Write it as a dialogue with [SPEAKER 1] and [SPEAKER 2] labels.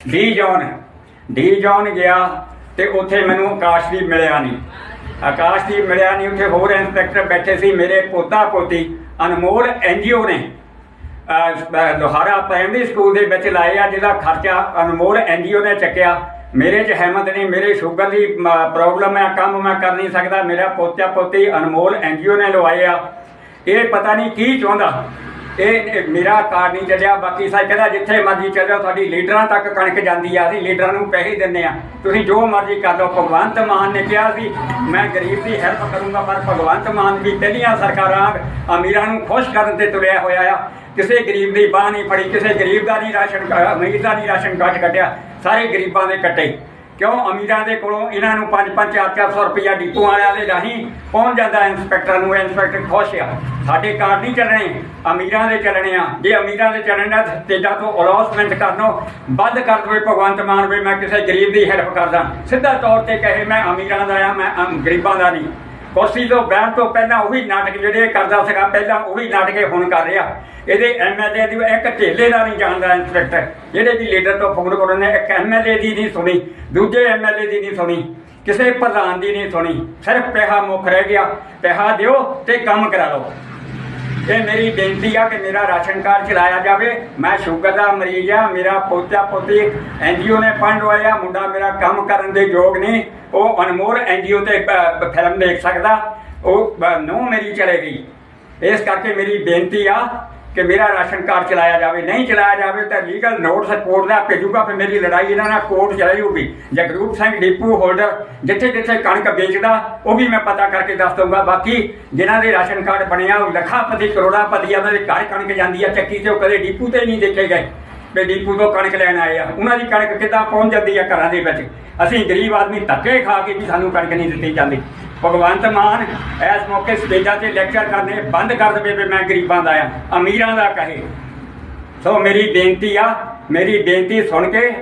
[SPEAKER 1] D John D John ਗਿਆ ਤੇ ਉੱਥੇ ਮੈਨੂੰ ਆਕਾਸ਼ਦੀਪ ਮਿਲਿਆ ਨਹੀਂ। ਆਕਾਸ਼ਦੀਪ ਮਿਲਿਆ ਨਹੀਂ, ਉੱਥੇ ਹੋਰ ਇੰਸਪੈਕਟਰ ਬੈਠੇ ਸੀ, ਮੇਰੇ ਪੋਤਾ ਪੋਤੀ, ਅਨਮੋਲ ਐਨਜੀਓ ਨੇ। ਲੋਹਾਰਾ ਪ੍ਰਾਇਮਰੀ ਸਕੂਲ ਦੇ ਵਿੱਚ ਲਾਏ ਆ, ਜਿਹਦਾ ਖਰਚਾ ਅਨਮੋਲ ਐਨਜੀਓ ਨੇ ਚੱਕਿਆ। ਮੇਰੇ 'ਚ ਹਿੰਮਤ ਨਹੀਂ, ਮੇਰੇ ਸ਼ੂਗਰ ਦੀ ਪ੍ਰੋਬਲਮ ਹੈ ਕੰਮ ਮੈਂ ਕਰ ਨਹੀਂ ਸਕਦਾ। ਮੇਰਾ ਪੋਤਾ ਪੋਤੀ ਅਨਮੋਲ ਐਨਜੀਓ ਨੇ ਲਵਾਏ ਆ। ਇਹ ਪਤਾ ਨਹੀਂ ਕੀ ਚਾਹੁੰਦਾ। ਇਹ ਮੇਰਾ ਕਾਰ ਨਹੀਂ ਚੱਲਿਆ, ਬਾਕੀ ਸਾਰੇ ਕਹਿੰਦਾ ਜਿੱਥੇ ਮਰਜ਼ੀ ਚੱਲੋ ਤੁਹਾਡੀ ਲੀਡਰਾਂ ਤੱਕ ਕਣਕ ਜਾਂਦੀ ਆ, ਅਸੀਂ ਲੀਡਰਾਂ ਨੂੰ ਪੈਸੇ ਦਿੰਦੇ ਆ। ਤੁਸੀਂ ਜੋ ਮਰਜ਼ੀ ਕਰ ਲਓ, ਭਗਵੰਤ ਮਾਨ ਨੇ ਕਿਹਾ ਸੀ, ਮੈਂ ਗਰੀਬ ਦੀ ਹੈਲਪ ਕਰੂੰਗਾ, ਪਰ ਭਗਵੰਤ ਮਾਨ ਵੀ ਪਹਿਲੀਆਂ ਸਰਕਾਰਾਂ ਅਮੀਰਾਂ ਨੂੰ ਖੁਸ਼ ਕਰਨ ਤੇ ਤੁਰਿਆ ਹੋਇਆ ਆ। ਕਿਸੇ ਗਰੀਬ ਦੀ ਬਾਹ ਨਹੀਂ ਫੜੀ, ਕਿਸੇ ਗਰੀਬ ਦਾ ਨਹੀਂ ਰਾਸ਼ਨ ਅਮੀਰ ਦਾ ਨਹੀਂ ਰਾਸ਼ਨ ਕਾਰਡ ਕੱਟਿਆ ਸਾਰੇ ਗਰੀਬਾਂ ਦੇ ਕੱਟੇ। ਕਿਉਂ ਅਮੀਰਾਂ ਦੇ ਕੋਲੋਂ ਇਹਨਾਂ ਨੂੰ 5-5 4-400 ਰੁਪਇਆ ਡਿਪੂ ਵਾਲਿਆਂ ਦੇ ਰਾਹੀਂ ਪਹੁੰਚ ਜਾਂਦਾ ਇੰਸਪੈਕਟਰ ਨੂੰ, ਇੰਸਪੈਕਟਰ ਖੁਸ਼ ਆ। ਸਾਡੇ ਕਾਰਡ ਨਹੀਂ ਚੱਲਣੇ, ਅਮੀਰਾਂ ਦੇ ਚੱਲਣੇ ਆ। ਜੇ ਅਮੀਰਾਂ ਦੇ ਚੱਲਣੇ ਆ ਤੇਜਾ ਤੋਂ ਅਲੌਸਮੈਂਟ ਕਰਨੋ ਵੱਧ ਕਰ ਦਵੇ ਭਗਵੰਤ ਮਾਨ ਵੀ, ਮੈਂ ਕਿਸੇ ਗਰੀਬ ਦੀ ਹੈਲਪ ਕਰਦਾ। ਸਿੱਧਾ ਤੌਰ ਤੇ ਕਹੇ, ਮੈਂ ਅਮੀਰਾਂ ਦਾ ਆ, ਮੈਂ ਗਰੀਬਾਂ ਦਾ ਨਹੀਂ। ਕੁਰਸੀ ਤੋਂ ਬੈਠ ਤੋਂ ਪਹਿਲਾਂ ਉਹੀ ਨਾਟਕ ਜਿਹੜੇ ਕਰਦਾ ਸੀਗਾ, ਪਹਿਲਾਂ ਉਹੀ ਨਾਟਕ ਹੁਣ ਕਰ ਰਿਹਾ। ਇਹਦੇ ਐਮਐਲਏ ਦੀ ਇੱਕ ਢੇਲੇ ਦਾ ਨਹੀਂ ਜਾਣਦਾ ਇੰਸਪੈਕਟਰ ਜਿਹੜੇ ਵੀ ਲੀਡਰ ਤੋਂ ਫੋਨ ਕਰਨ ਨੇ, ਇੱਕ ਐਮਐਲਏ ਦੀ ਨਹੀਂ ਸੁਣੀ, ਦੂਜੇ ਐਮਐਲਏ ਦੀ ਨਹੀਂ ਸੁਣੀ, ਕਿਸੇ ਪ੍ਰਧਾਨ ਦੀ ਨਹੀਂ ਸੁਣੀ, ਸਿਰਫ ਪੈਸਾ ਮੁੱਖ ਰਹਿ ਗਿਆ ਪੈਸਾ ਦਿਓ ਤੇ ਕੰਮ ਕਰਾ ਲਓ। ਇਹ ਮੇਰੀ ਬੇਨਤੀ ਆ ਕਿ ਮੇਰਾ ਰਾਸ਼ਨ ਕਾਰਡ ਚਲਾਇਆ ਜਾਵੇ, ਮੈਂ ਸ਼ੂਗਰ ਦਾ ਮਰੀਜ਼ ਆ, ਮੇਰਾ ਪੋਤਾ ਪੋਤੀ ਐਨਜੀਓ ਨੇ ਫੰਡ ਹੋਇਆ ਮੁੰਡਾ ਮੇਰਾ ਕੰਮ ਕਰਨ ਦੇ ਯੋਗ ਨਹੀਂ, ਉਹ ਅਨਮੋਲ ਐਨਜੀਓ ਤੇ ਫਿਲਮ ਦੇਖ ਸਕਦਾ, ਉਹ ਨੋ ਮੇਰੀ ਚਲੇ ਗਈ। ਇਸ ਕਰਕੇ ਮੇਰੀ ਬੇਨਤੀ ਆ ਕਿ ਮੇਰਾ ਰਾਸ਼ਨ ਕਾਰਡ ਚਲਾਇਆ ਜਾਵੇ, ਨਹੀਂ ਚਲਾਇਆ ਜਾਵੇ ਤਾਂ ਲੀਗਲ ਨੋਟਿਸ ਕੋਰਟ ਦਾ ਭੇਜੂਗਾ, ਫਿਰ ਮੇਰੀ ਲੜਾਈ ਇਹਨਾਂ ਨਾਲ ਕੋਰਟ ਚਲਾਈਊਗੀ ਜਗਰੂਪ ਸਿੰਘ ਡਿਪੂ ਹੋਲਡਰ ਜਿੱਥੇ ਜਿੱਥੇ ਕਣਕ ਵੇਚਦਾ, ਉਹ ਵੀ ਮੈਂ ਪਤਾ ਕਰਕੇ ਦੱਸ ਦਊਂਗਾ। ਬਾਕੀ ਜਿਨ੍ਹਾਂ ਦੇ ਰਾਸ਼ਨ ਕਾਰਡ ਬਣਿਆ, ਉਹ ਲੱਖਾਪਤੀ ਕਰੋੜਾਪਤੀ ਆ, ਉਹਨਾਂ ਦੇ ਘਰ ਕਣਕ ਜਾਂਦੀ ਆ, ਚੱਕੀ ਤੇ ਉਹ ਕਦੇ ਡਿਪੂ ਤੇ ਨਹੀਂ ਦੇਖੇ ਗਏ। ਵੀ ਡਿਪੂ ਤੋਂ ਕਣਕ ਲੈਣ ਆਏ ਆ। ਉਹਨਾਂ ਦੀ ਕਣਕ ਕਿੱਦਾਂ ਪਹੁੰਚ ਜਾਂਦੀ ਆ ਘਰਾਂ ਦੇ ਵਿੱਚ? ਅਸੀਂ ਗਰੀਬ ਆਦਮੀ ਧੱਕੇ ਖਾ ਕੇ ਵੀ ਸਾਨੂੰ ਕਣਕ ਨਹੀਂ ਦਿੱਤੀ ਜਾਂਦੀ। ਭਗਵੰਤ ਮਾਨ, ਇਸ ਮੌਕੇ ਸਟੇਜਾਂ ਤੇ ਲੈਕਚਰ ਕਰਨੇ ਬੰਦ ਕਰ ਦੇਵੇ ਵੀ ਮੈਂ ਗਰੀਬਾਂ ਦਾ ਆ, ਅਮੀਰਾਂ ਦਾ ਕਹੇ। ਸੋ ਮੇਰੀ ਬੇਨਤੀ ਆ, ਮੇਰੀ ਬੇਨਤੀ ਸੁਣ ਕੇ